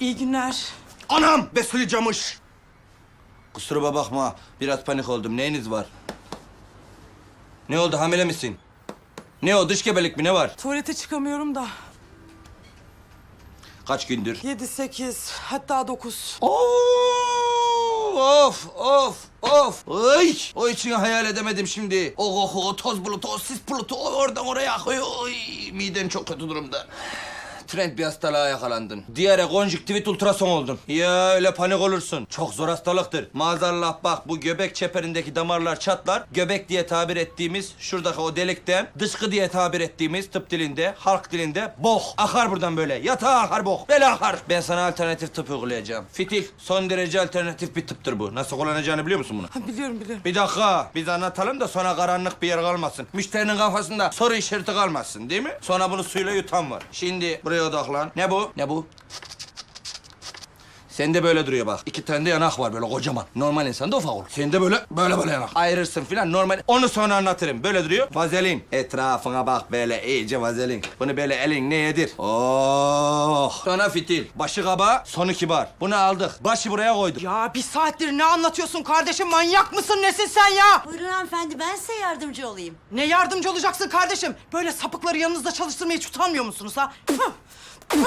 İyi günler. Anam besili camış. Kusuruma bakma. Biraz panik oldum. Neyiniz var? Ne oldu? Hamile misin? Ne o? Dış gebelik mi? Ne var? Tuvalete çıkamıyorum da. Kaç gündür? Yedi, sekiz, hatta dokuz. Oo, of of of. Ay, o için hayal edemedim şimdi. O koku, o toz bulutu, o sis bulutu o oradan oraya akıyor. Oy, miden çok kötü durumda. Trend bir hastalığa yakalandın. Diyare konjüktivit ultrason oldun. Ya öyle panik olursun. Çok zor hastalıktır. Maazallah bak bu göbek çeperindeki damarlar çatlar. Göbek diye tabir ettiğimiz şuradaki o delikten dışkı diye tabir ettiğimiz tıp dilinde, halk dilinde bok. Akar buradan böyle. Yatağa akar bok. Böyle akar. Ben sana alternatif tıp uygulayacağım. Fitil. Son derece alternatif bir tıptır bu. Nasıl kullanacağını biliyor musun bunu? Ha, biliyorum biliyorum. Bir dakika. Biz anlatalım da sonra karanlık bir yer kalmasın. Müşterinin kafasında soru işareti kalmasın değil mi? Sonra bunu suyla yutan var. Şimdi buraya odaklan. Ne bu? Ne bu? Sende böyle duruyor bak. İki tane de yanak var böyle kocaman. Normal insanda ufak olur. Sende böyle böyle böyle yanak. Ayırırsın filan normal. Onu sonra anlatırım. Böyle duruyor. Vazelin. Etrafına bak böyle iyice vazelin. Bunu böyle elin ne yedir? Oh. Sonra fitil. Başı kaba, sonu kibar. Bunu aldık. Başı buraya koyduk. Ya bir saattir ne anlatıyorsun kardeşim? Manyak mısın nesin sen ya? Buyurun hanımefendi ben size yardımcı olayım. Ne yardımcı olacaksın kardeşim? Böyle sapıkları yanınızda çalıştırmaya hiç utanmıyor musunuz ha? Püh! Püh!